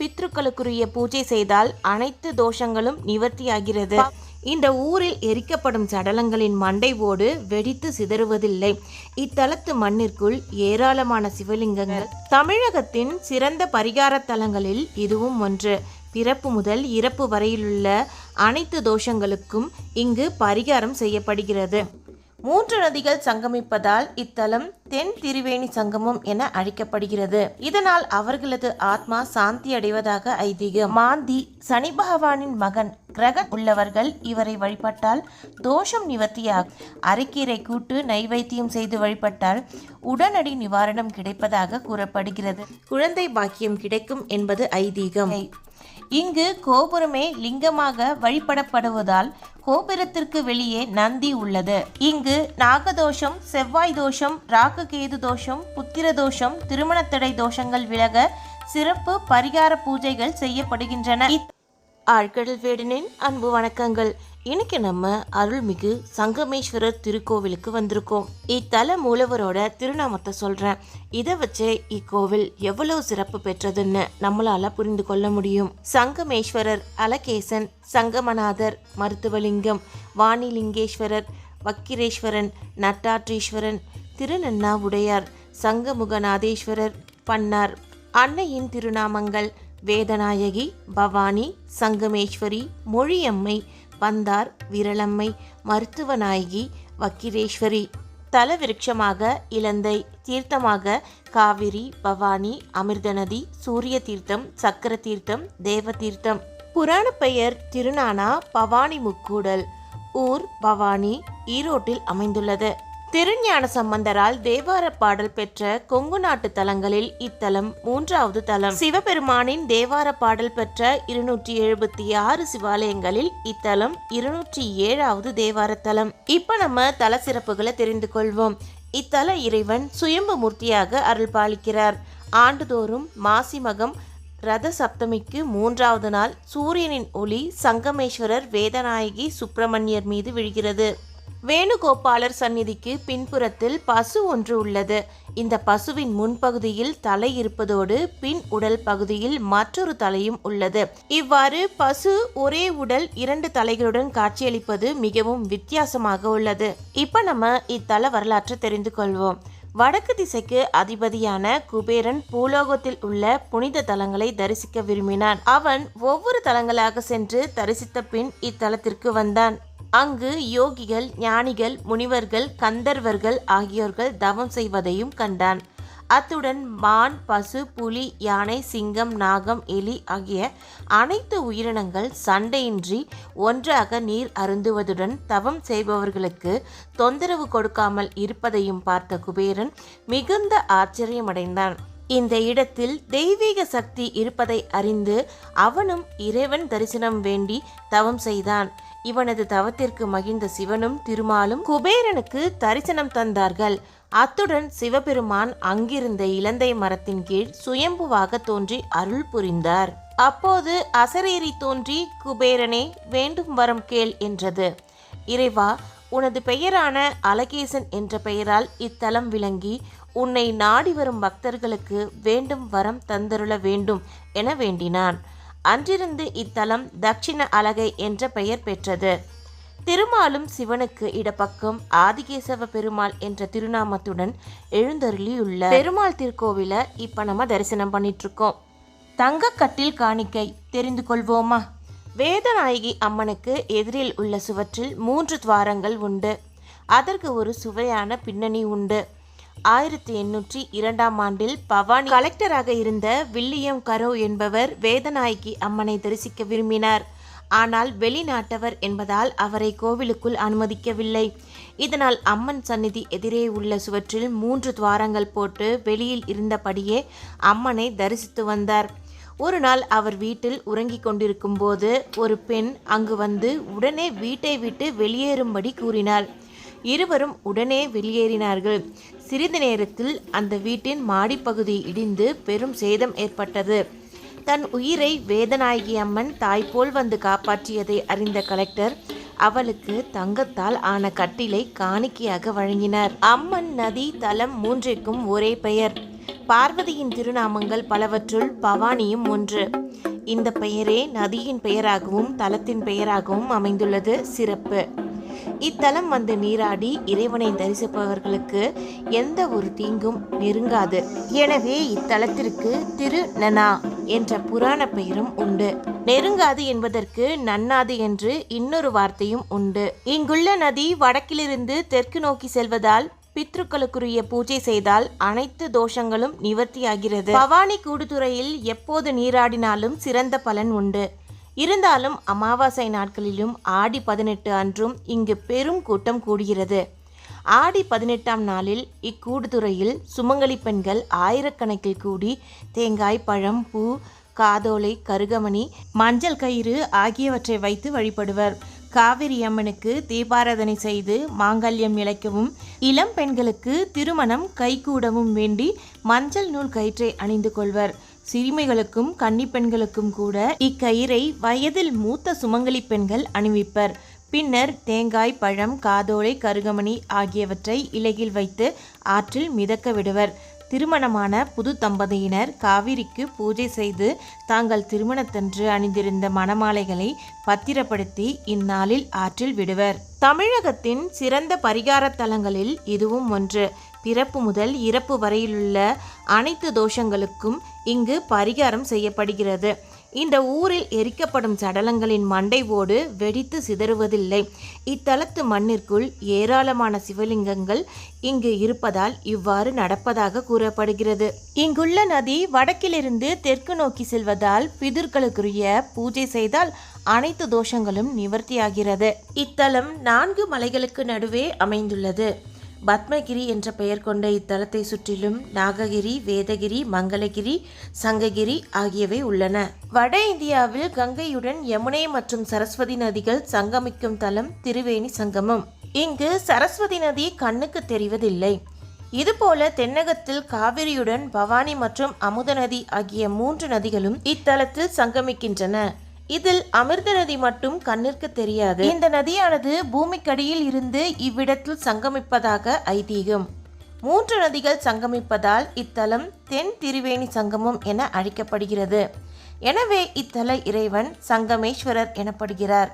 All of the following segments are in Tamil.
பித்ருக்களுக்குரிய பூஜை செய்தால் அனைத்து தோஷங்களும் நிவர்த்தியாகிறது. இந்த ஊரில் எரிக்கப்படும் சடலங்களின் மண்டை ஓடு வெடித்து சிதறுவதில்லை. இத்தலத்து மண்ணிற்குள் ஏராளமான சிவலிங்கங்கள். தமிழகத்தின் சிறந்த பரிகார தலங்களில் இதுவும் ஒன்று. பிறப்பு முதல் இறப்பு வரையிலுள்ள அனைத்து தோஷங்களுக்கும் இங்கு பரிகாரம் செய்யப்படுகிறது. மூன்று நதிகள் சங்கமிப்பதால் இத்தலம் தென் திரிவேணி சங்கமம் என அழைக்கப்படுகிறது. இதனால் அவர்களது ஆத்மா சாந்தி அடைவதாக ஐதீகம். மாந்தி சனி பகவானின் மகன் கிரகன் உள்ளவர்கள் இவரை வழிபட்டால் தோஷம் நிவர்த்தியாகும் அரைக்கீரை கூட்டு நைவேத்தியம் செய்து வழிபட்டால் உடனடி நிவாரணம் கிடைப்பதாக கூறப்படுகிறது. குழந்தை பாக்கியம் கிடைக்கும் என்பது ஐதீகம். இங்கு கோபுரமே லிங்கமாக வழிபடப்படுவதால் கோபுரத்திற்கு வெளியே நந்தி உள்ளது. இங்கு நாகதோஷம் செவ்வாய் தோஷம் ராகுகேது தோஷம் புத்திர தோஷம் திருமணத்தடை தோஷங்கள் விலக சிறப்பு பரிகார பூஜைகள் செய்யப்படுகின்றன. ஆழ்கடல் வேடனின் அன்பு வணக்கங்கள். இன்னைக்கு நம்ம அருள்மிகு சங்கமேஸ்வரர் திருக்கோவிலுக்கு வந்திருக்கோம். இத்தல மூலவரோட திருநாமத்தை சொல்றேன். இதை வச்சே இக்கோவில் எவ்வளவு சிறப்பு பெற்றதுன்னு நம்மளால புரிந்து கொள்ள முடியும். சங்கமேஸ்வரர் அலகேசன் சங்கமநாதர் மருத்துவலிங்கம் வாணிலிங்கேஸ்வரர் வக்கிரேஸ்வரன் நட்டாற்றீஸ்வரன் திருநன்னா உடையார் சங்கமுகநாதேஸ்வரர் பன்னார் அன்னையின் திருநாமங்கள் வேதநாயகி பவானி சங்கமேஸ்வரி மொழியம்மை பந்தார் விரலம்மை மருத்துவநாயகி வக்கிரேஸ்வரி தல விருட்சமாக இலந்தை தீர்த்தமாக காவிரி பவானி அமிர்தநதி சூரிய தீர்த்தம் சக்கர தீர்த்தம் தேவ தீர்த்தம். புராண பெயர் திருநானா பவானி முக்கூடல். ஊர் பவானி ஈரோட்டில் அமைந்துள்ளது. திருஞான சம்பந்தரால் தேவார பாடல் பெற்ற கொங்கு நாட்டு தலங்களில் இத்தலம் மூன்றாவது தலம். சிவபெருமானின் தேவார பாடல் பெற்ற இருநூற்றி எழுபத்தி ஆறு சிவாலயங்களில் இத்தலம் இருநூற்றி ஏழாவது தேவார தலம். இப்ப நம்ம தல சிறப்புகளை தெரிந்து கொள்வோம். இத்தல இறைவன் சுயம்பு மூர்த்தியாக அருள் பாலிக்கிறார். ஆண்டுதோறும் மாசி மகம் ரத சப்தமிக்கு மூன்றாவது நாள் சூரியனின் ஒளி சங்கமேஸ்வரர் வேதநாயகி சுப்பிரமணியர் மீது விழுகிறது. வேணுகோபாலர் சந்நிதிக்கு பின்புறத்தில் பசு ஒன்று உள்ளது. இந்த பசுவின் முன்பகுதியில் தலை இருப்பதோடு பின் உடல் பகுதியில் மற்றொரு தலையும் உள்ளது. இவ்வாறு பசு ஒரே உடல் இரண்டு தலைகளுடன் காட்சியளிப்பது மிகவும் வித்தியாசமாக உள்ளது. இப்ப நம்ம இத்தல வரலாற்றை தெரிந்து கொள்வோம். வடக்கு திசைக்கு அதிபதியான குபேரன் பூலோகத்தில் உள்ள புனித தலங்களை தரிசிக்க விரும்பினான். அவன் ஒவ்வொரு தலங்களாக சென்று தரிசித்த பின் இத்தலத்திற்கு வந்தான். அங்கு யோகிகள் ஞானிகள் முனிவர்கள் கந்தர்வர்கள் ஆகியோர்கள் தவம் செய்வதையும் கண்டான். அத்துடன் மான் பசு புலி யானை சிங்கம் நாகம் எலி ஆகிய அனைத்து உயிரினங்கள் சண்டையின்றி ஒன்றாக நீர் அருந்துவதுடன் தவம் செய்பவர்களுக்கு தொந்தரவு கொடுக்காமல் இருப்பதையும் பார்த்த குபேரன் மிகுந்த ஆச்சரியமடைந்தான். இந்த இடத்தில் தெய்வீக சக்தி இருப்பதை அறிந்து அவனும் இறைவன் தரிசனம் வேண்டி தவம் செய்தான். இவனது தவத்திற்கு மகிழ்ந்த சிவனும் திருமாலும் குபேரனுக்கு தரிசனம் தந்தார்கள். அத்துடன் சிவபெருமான் அங்கிருந்த இலந்தை மரத்தின் கீழ் சுயம்புவாக தோன்றி அருள் புரிந்தார். அப்போது அசரேரி தோன்றி குபேரனே வேண்டும் வரம் கேள் என்றது. இறைவா உனது பெயரான அலகேசன் என்ற பெயரால் இத்தலம் விளங்கி உன்னை நாடி வரும் பக்தர்களுக்கு வேண்டும் வரம் தந்தருள வேண்டும் என வேண்டினான். அன்றிருந்து இத்தலம் தட்சிண அலகை என்ற பெயர் பெற்றது. திருமாலும் சிவனுக்கு இடப்பக்கம் ஆதிகேசவ பெருமாள் என்ற திருநாமத்துடன் எழுந்தருளியுள்ள பெருமாள் திருக்கோவில இப்ப நம்ம தரிசனம் பண்ணிட்டு இருக்கோம் தங்கக்கட்டில் காணிக்கை தெரிந்து கொள்வோமா? வேதநாயகி அம்மனுக்கு எதிரில் உள்ள சுவற்றில் மூன்று துவாரங்கள் உண்டு. அதற்கு ஒரு சுவையான பின்னணி உண்டு. ஆயிரத்தி எண்ணூற்றி இரண்டாம் ஆண்டில் பவானி கலெக்டராக இருந்த வில்லியம் கரோ என்பவர் வேதநாயகி அம்மனை தரிசிக்க விரும்பினார். ஆனால் வெளிநாட்டவர் என்பதால் அவரை கோவிலுக்குள் அனுமதிக்கவில்லை. இதனால் அம்மன் சந்நிதி எதிரே உள்ள சுவற்றில் மூன்று துவாரங்கள் போட்டு வெளியில் இருந்தபடியே அம்மனை தரிசித்து வந்தார். ஒரு நாள் அவர் வீட்டில் உறங்கிக் கொண்டிருக்கும் போது ஒரு பெண் அங்கு வந்து உடனே வீட்டை விட்டு வெளியேறும்படி கூறினாள். இருவரும் உடனே வெளியேறினார்கள். சிறிது நேரத்தில் அந்த வீட்டின் மாடிப்பகுதி இடிந்து பெரும் சேதம் ஏற்பட்டது. தன் உயிரை வேதநாயகி அம்மன் தாய்போல் வந்து காப்பாற்றியதை அறிந்த கலெக்டர் அவளுக்கு தங்கத்தால் ஆன கட்டிலை காணிக்கையாக வழங்கினார். அம்மன் நதி தலம் மூன்றிற்கும் ஒரே பெயர். பார்வதியின் திருநாமங்கள் பலவற்றுள் பவானியும் ஒன்று. இந்த பெயரே நதியின் பெயராகவும் தலத்தின் பெயராகவும் அமைந்துள்ளது சிறப்பு. இத்தலம் வந்து நீராடி இறைவனை தரிசிப்பவர்களுக்கு எந்த ஒரு தீங்கும் நெருங்காது. எனவே இத்தலத்திற்கு திரு நனா என்ற புராண பெயரும் உண்டு. நெருங்காது என்பதற்கு நன்னாது என்று இன்னொரு வார்த்தையும் உண்டு. இங்குள்ள நதி வடக்கிலிருந்து தெற்கு நோக்கி செல்வதால் பித்ருக்களுக்குரிய பூஜை செய்தால் அனைத்து தோஷங்களும் நிவர்த்தியாகிறது. பவானி கூடுதுறையில் எப்போது நீராடினாலும் சிறந்த பலன் உண்டு. இருந்தாலும் அமாவாசை நாட்களிலும் ஆடி பதினெட்டு அன்றும் இங்கு பெரும் கூட்டம் கூடுகிறது. ஆடி பதினெட்டாம் நாளில் இக்கூடுதுறையில் சுமங்கலி பெண்கள் ஆயிரக்கணக்கில் கூடி தேங்காய் பழம் பூ காதோலை கருகமணி மஞ்சள் கயிறு ஆகியவற்றை வைத்து வழிபடுவர். காவிரி அம்மனுக்கு தீபாராதனை செய்து மாங்கல்யம் இழைக்கவும் இளம் பெண்களுக்கு திருமணம் கைகூடவும் வேண்டி மஞ்சள் நூல் கயிற்றை அணிந்து கொள்வர். சிறுமிகளுக்கும் கன்னிப்பெண்களுக்கும் கூட இக்கயிறை வயதில் மூத்த சுமங்கலி பெண்கள் அணிவிப்பர். பின்னர் தேங்காய் பழம் காதோலை கருகமணி ஆகியவற்றை இலையில் வைத்து ஆற்றில் மிதக்க விடுவர். திருமணமான புது தம்பதியினர் காவிரிக்கு பூஜை செய்து தாங்கள் திருமணத்தன்று அணிந்திருந்த மணமாலைகளை பத்திரப்படுத்தி இந்நாளில் ஆற்றில் விடுவர். தமிழகத்தின் சிறந்த பரிகார தலங்களில் இதுவும் ஒன்று. பிறப்பு முதல் இறப்பு வரையிலுள்ள அனைத்து தோஷங்களுக்கும் இங்கு பரிகாரம் செய்யப்படுகிறது. இந்த ஊரில் எரிக்கப்படும் சடலங்களின் மண்டை ஓடு வெடித்து சிதறுவதில்லை. இத்தலத்து மண்ணிற்குள் ஏராளமான சிவலிங்கங்கள் இங்கு இருப்பதால் இவ்வாறு நடப்பதாக கூறப்படுகிறது. இங்குள்ள நதி வடக்கிலிருந்து தெற்கு நோக்கி செல்வதால் பிதிர்களுக்குரிய பூஜை செய்தால் அனைத்து தோஷங்களும் நிவர்த்தியாகிறது. இத்தலம் நான்கு மலைகளுக்கு நடுவே அமைந்துள்ளது. பத்மகிரி என்ற பெயர் கொண்ட இத்தலத்தை சுற்றிலும் நாககிரி வேதகிரி மங்களகிரி சங்ககிரி ஆகியவை உள்ளன. வட இந்தியாவில் கங்கையுடன் யமுனை மற்றும் சரஸ்வதி நதிகள் சங்கமிக்கும் தலம் திருவேணி சங்கமம். இங்கு சரஸ்வதி நதி கண்ணுக்கு தெரிவதில்லை. இதுபோல தென்னகத்தில் காவிரியுடன் பவானி மற்றும் அமுத நதி ஆகிய மூன்று நதிகளும் இத்தலத்தில் சங்கமிக்கின்றன. இதில் அமிர்த நதி மட்டும் கண்ணிற்கு தெரியாது. இந்த நதியானது பூமிக்கடியில் இருந்து இவ்விடத்தில் சங்கமிப்பதாக ஐதீகம். மூன்று நதிகள் சங்கமிப்பதால் இத்தலம் தென் திருவேணி சங்கமம் என அழைக்கப்படுகிறது. எனவே இத்தல இறைவன் சங்கமேஸ்வரர் எனப்படுகிறார்.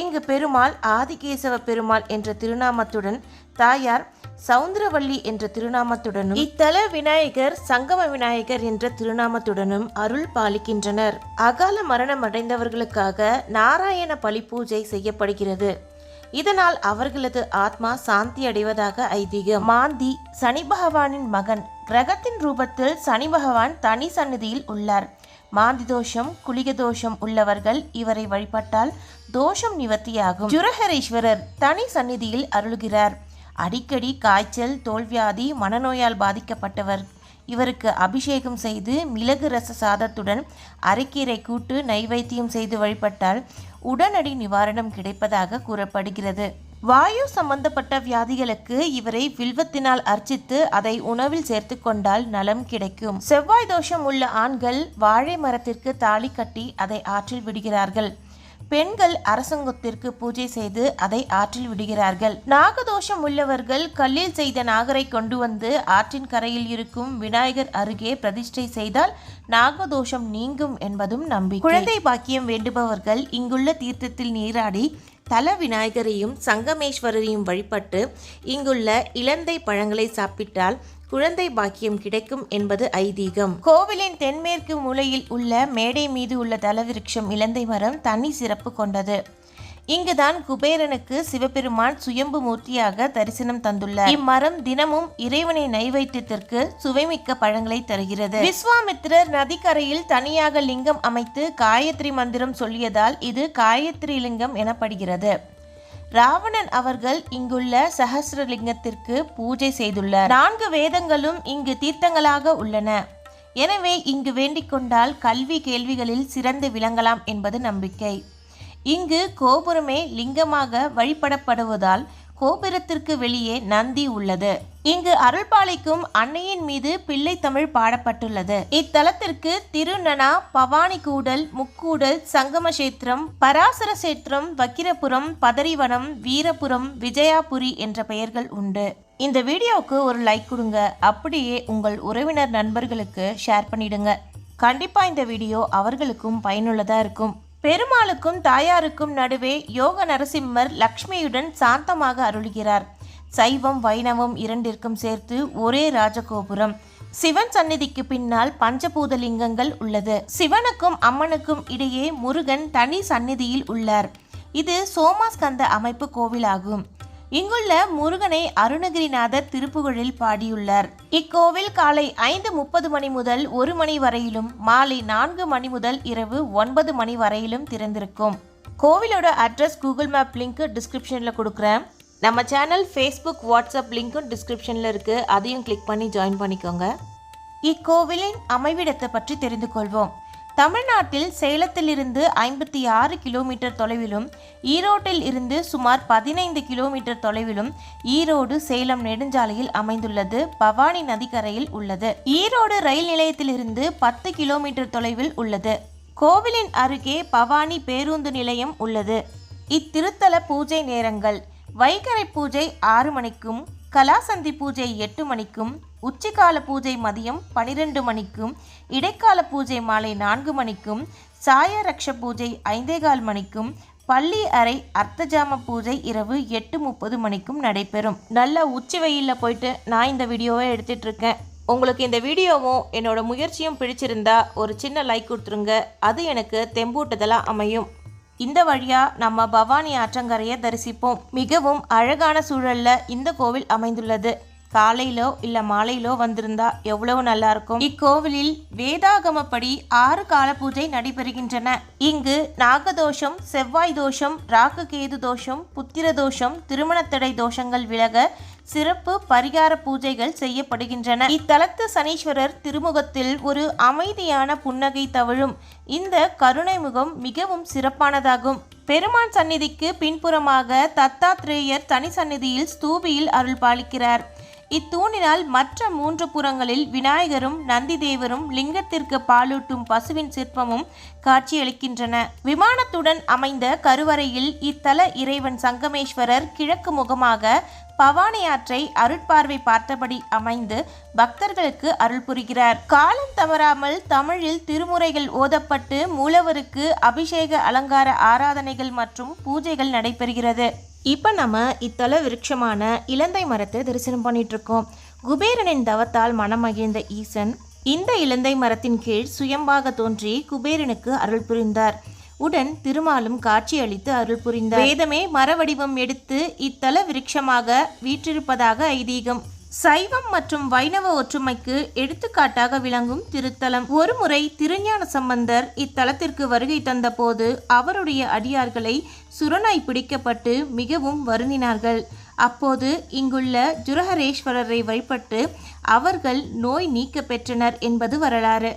இங்கு பெருமாள் ஆதிகேசவ பெருமாள் என்ற திருநாமத்துடன் தாயார் சவுந்தரவள்ளி என்ற திருநாமத்துடனும் இத்தல விநாயகர் சங்கம விநாயகர் என்ற திருநாமத்துடனும் அருள் பாலிக்கின்றனர். அகால மரணம் அடைந்தவர்களுக்காக நாராயண பலி பூஜை செய்யப்படுகிறது. இதனால் அவர்களது ஆத்மா சாந்தி அடைவதாக ஐதீகம். மாந்தி சனி பகவானின் மகன். கிரகத்தின் ரூபத்தில் சனி பகவான் தனி சந்நிதியில் உள்ளார். மாந்தி தோஷம் குளிக தோஷம் உள்ளவர்கள் இவரை வழிபட்டால் தோஷம் நிவர்த்தியாகும். ஜுரஹரீஸ்வரர் தனி சந்நிதியில் அருள்கிறார். அடிக்கடி காய்ச்சல் தோல்வியாதி மனநோயால் பாதிக்கப்பட்டவர். இவருக்கு அபிஷேகம் செய்து மிளகு ரச சாதத்துடன் அரைக்கீரை கூட்டு நைவேத்தியம் செய்து வழிபட்டால் உடனடி நிவாரணம் கிடைப்பதாக கூறப்படுகிறது. வாயு சம்பந்தப்பட்ட வியாதிகளுக்கு இவரை வில்வத்தினால் அர்ச்சித்து அதை உணவில் சேர்த்து கொண்டால் நலம் கிடைக்கும். செவ்வாய் தோஷம் உள்ள ஆண்கள் வாழை மரத்திற்கு தாலி கட்டி அதை ஆற்றில் விடுகிறார்கள். பெண்கள் அரசங்கத்திற்கு பூஜை செய்து அதை ஆற்றில் விடுகிறார்கள். நாகதோஷம் உள்ளவர்கள் கல்லில் செய்த நாகரை கொண்டு வந்து ஆற்றின் கரையில் இருக்கும் விநாயகர் அருகே பிரதிஷ்டை செய்தால் நாகதோஷம் நீங்கும் என்பதும் நம்பி குழந்தை பாக்கியம் வேண்டுபவர்கள் இங்குள்ள தீர்த்தத்தில் நீராடி தல விநாயகரையும் சங்கமேஸ்வரரையும் வழிபட்டு இங்குள்ள இலந்தை பழங்களை சாப்பிட்டால் குழந்தை பாக்கியம் கிடைக்கும் என்பது ஐதீகம். கோவிலின் தென்மேற்கு மூலையில் உள்ள மேடை மீது உள்ள தலவிருட்சம் இலந்தை மரம் தனி சிறப்பு கொண்டது. இங்குதான் குபேரனுக்கு சிவபெருமான் சுயம்பு மூர்த்தியாக தரிசனம் தந்துள்ளார். இம்மரம் தினமும் இறைவனை நைவேத்தியத்திற்கு சுவைமிக்க பழங்களை தருகிறது. விஸ்வாமித்திரர் நதிக்கரையில் தனியாக லிங்கம் அமைத்து காயத்ரி மந்திரம் சொல்லியதால் இது காயத்ரி லிங்கம் எனப்படுகிறது. ராவணன் அவர்கள் இங்குள்ள சஹசிரலிங்கத்திற்கு பூஜை செய்துள்ளார். நான்கு வேதங்களும் இங்கு தீர்த்தங்களாக உள்ளன. எனவே இங்கு வேண்டிக் கொண்டால் கல்வி கேள்விகளில் சிறந்து விளங்கலாம் என்பது நம்பிக்கை. இங்கு கோபுரமே லிங்கமாக வழிபடப்படுவதால் கோபுரத்திற்கு வெளியே நந்தி உள்ளது. இங்கு அருள்பாளைக்கும் அன்னையின் மீது பிள்ளை தமிழ் பாடப்பட்டுள்ளது. இத்தலத்திற்கு திருநனா பவானி கூடல் முக்கூடல் சங்கமசேத்திரம் பராசர சேத்திரம் வக்கிரபுரம் பதரிவனம் வீரபுரம் விஜயாபுரி என்ற பெயர்கள் உண்டு. இந்த வீடியோவுக்கு ஒரு லைக் கொடுங்க. அப்படியே உங்கள் உறவினர் நண்பர்களுக்கு ஷேர் பண்ணிடுங்க. கண்டிப்பாக இந்த வீடியோ அவர்களுக்கும் பயனுள்ளதாக இருக்கும். பெருமாளுக்கும் தாயாருக்கும் நடுவே யோக நரசிம்மர் லக்ஷ்மியுடன் சாந்தமாக அருள்கிறார். சைவம் வைணவம் இரண்டிற்கும் சேர்த்து ஒரே ராஜகோபுரம். சிவன் சந்நிதிக்கு பின்னால் பஞ்சபூத லிங்கங்கள் உள்ளது. சிவனுக்கும் அம்மனுக்கும் இடையே முருகன் தனி சந்நிதியில் உள்ளார். இது சோமாஸ்கந்த அமைப்பு கோவிலாகும். இங்குள்ள முருகனை அருணகிரிநாதர் திருப்புகழில் பாடியுள்ளார். இக்கோவில் காலை ஐந்து முப்பது மணி முதல் ஒரு மணி வரையிலும் மாலை நான்கு மணி முதல் இரவு ஒன்பது மணி வரையிலும் திறந்திருக்கும். கோவிலோட அட்ரஸ் கூகுள் மேப் லிங்க் டிஸ்கிரிப்ஷனில் கொடுக்குறேன். நம்ம சேனல் ஃபேஸ்புக் வாட்ஸ்அப் லிங்க்கும் டிஸ்கிரிப்ஷனில் இருக்குது அதையும் கிளிக் பண்ணி ஜாயின் பண்ணிக்கோங்க. இக்கோவிலின் அமைவிடத்தை பற்றி தெரிந்து கொள்வோம். தமிழ்நாட்டில் சேலத்திலிருந்து ஐம்பத்தி ஆறு கிலோமீட்டர் தொலைவிலும் ஈரோட்டில் இருந்து சுமார் பதினைந்து கிலோமீட்டர் தொலைவிலும் ஈரோடு சேலம் நெடுஞ்சாலையில் அமைந்துள்ளது பவானி நதிக்கரையில் உள்ளது. ஈரோடு ரயில் நிலையத்திலிருந்து பத்து கிலோமீட்டர் தொலைவில் உள்ளது. கோவிலின் அருகே பவானி பேருந்து நிலையம் உள்ளது. இத்திருத்தல பூஜை நேரங்கள். வைகரை பூஜை ஆறு மணிக்கும் கலாசந்தி பூஜை எட்டு மணிக்கும் உச்சிக்கால பூஜை மதியம் பனிரெண்டு மணிக்கும் இடைக்கால பூஜை மாலை நான்கு மணிக்கும் சாயரக்ஷ பூஜை ஐந்தேகால் மணிக்கும் பள்ளி அறை அர்த்தஜாம பூஜை இரவு எட்டு முப்பது மணிக்கும் நடைபெறும். நல்ல உச்சி வெயிலில் போயிட்டு நான் இந்த வீடியோவை எடுத்துட்ருக்கேன் உங்களுக்கு இந்த வீடியோவும் என்னோடய முயற்சியும் பிடிச்சிருந்தா ஒரு சின்ன லைக் கொடுத்துருங்க. அது எனக்கு தெம்பூட்டுதலாக அமையும். இந்த வழியா நம்ம பவானி ஆற்றங்கரையை தரிசிப்போம். மிகவும் அழகான சூழல்ல இந்த கோவில் அமைந்துள்ளது. காலையிலோ இல்ல மாலையிலோ வந்திருந்தா எவ்வளவு நல்லா இருக்கும். இக்கோவிலில் வேதாகமப்படி ஆறு கால பூஜை நடைபெறுகின்றன. இங்கு நாகதோஷம் செவ்வாய் தோஷம் ராகுகேது தோஷம் புத்திர தோஷம் திருமணத்தடை தோஷங்கள் விலக சிறப்பு பரிகார பூஜைகள் செய்யப்படுகின்றன. இத்தலத்து சனீஸ்வரர் திருமுகத்தில் ஒரு அமைதியான புன்னகை தவழும். இந்த கருணை முகம் மிகவும் சிறப்பானதாகும். பெருமான் சந்நிதிக்கு பின்புறமாக தத்தாத்ரேயர் தனி சந்நிதியில் ஸ்தூபியில் அருள் பாலிக்கிறார். இத்தூணினால் மற்ற மூன்று புறங்களில் விநாயகரும் நந்திதேவரும் லிங்கத்திற்கு பாலூட்டும் பசுவின் சிற்பமும் காட்சியளிக்கின்றன. விமானத்துடன் அமைந்த கருவறையில் இத்தல இறைவன் சங்கமேஸ்வரர் கிழக்கு முகமாக பவானி ஆற்றை அருட்பார்வை பார்த்தபடி அமைந்து பக்தர்களுக்கு அருள் புரிகிறார். காலம் தவறாமல் தமிழில் திருமுறைகள் ஓதப்பட்டு மூலவருக்கு அபிஷேக அலங்கார ஆராதனைகள் மற்றும் பூஜைகள் நடைபெறுகிறது. இப்போ நம்ம இத்தல விருட்சமான இலந்தை மரத்தை தரிசனம் பண்ணிட்டு இருக்கோம் குபேரனின் தவத்தால் மனமகிழ்ந்த ஈசன் இந்த இலந்தை மரத்தின் கீழ் சுயம்பாக தோன்றி குபேரனுக்கு அருள் புரிந்தார். உடன் திருமாலும் காட்சியளித்து அருள் புரிந்தார். வேதமே மரவடிவம் எடுத்து இத்தல விருட்சமாக வீற்றிருப்பதாக ஐதீகம். சைவம் மற்றும் வைணவ ஒற்றுமைக்கு எடுத்துக்காட்டாக விளங்கும் திருத்தலம். ஒருமுறை திருஞான சம்பந்தர் இத்தலத்திற்கு வருகை தந்தபோது அவருடைய அடியார்களை சுரனாய் பிடிக்கப்பட்டு மிகவும் வருந்தினார்கள். அப்போது இங்குள்ள ஜுரஹரேஸ்வரரை வழிபட்டு அவர்கள் நோய் நீக்க பெற்றனர் என்பது வரலாறு.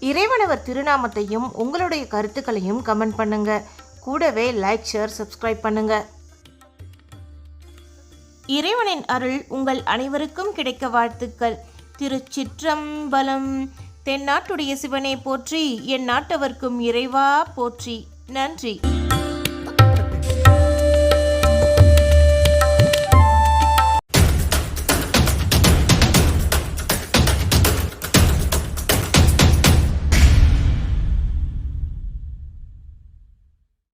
இறைவனவர் திருநாமத்தையும் உங்களுடைய கருத்துக்களையும் கமெண்ட் பண்ணுங்க. கூடவே லைக் ஷேர் சப்ஸ்கிரைப் பண்ணுங்க. இறைவனின் அருள் உங்கள் அனைவருக்கும் கிடைக்க வாழ்த்துக்கள். திருச்சிற்றம்பலம் தென்னாட்டுடைய சிவனை போற்றி என் நாட்டவர்க்கும் இறைவா போற்றி. நன்றி.